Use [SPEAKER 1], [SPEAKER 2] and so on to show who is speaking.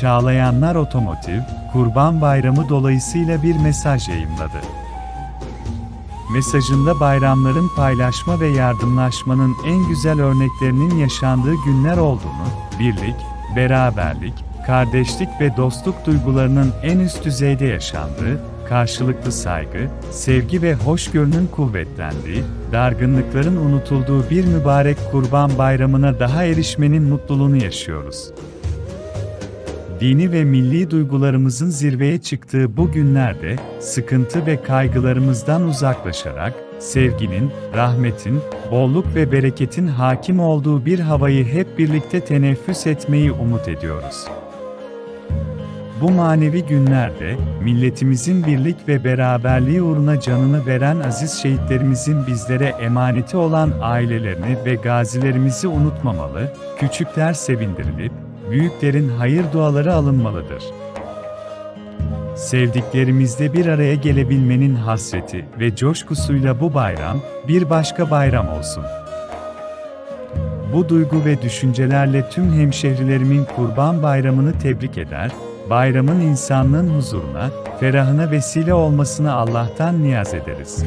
[SPEAKER 1] Çağlayanlar Otomotiv, Kurban Bayramı dolayısıyla bir mesaj yayımladı. Mesajında bayramların paylaşma ve yardımlaşmanın en güzel örneklerinin yaşandığı günler olduğunu, birlik, beraberlik, kardeşlik ve dostluk duygularının en üst düzeyde yaşandığı, karşılıklı saygı, sevgi ve hoşgörünün kuvvetlendiği, dargınlıkların unutulduğu bir mübarek Kurban Bayramına daha erişmenin mutluluğunu yaşıyoruz. Dini ve milli duygularımızın zirveye çıktığı bu günlerde, sıkıntı ve kaygılarımızdan uzaklaşarak, sevginin, rahmetin, bolluk ve bereketin hakim olduğu bir havayı hep birlikte teneffüs etmeyi umut ediyoruz. Bu manevi günlerde, milletimizin birlik ve beraberliği uğruna canını veren aziz şehitlerimizin bizlere emaneti olan ailelerini ve gazilerimizi unutmamalı, küçükler sevindirilip, büyüklerin hayır duaları alınmalıdır. Sevdiklerimizle bir araya gelebilmenin hasreti ve coşkusuyla bu bayram, bir başka bayram olsun. Bu duygu ve düşüncelerle tüm hemşehrilerimin Kurban Bayramı'nı tebrik eder, bayramın insanlığın huzuruna, ferahına vesile olmasını Allah'tan niyaz ederiz.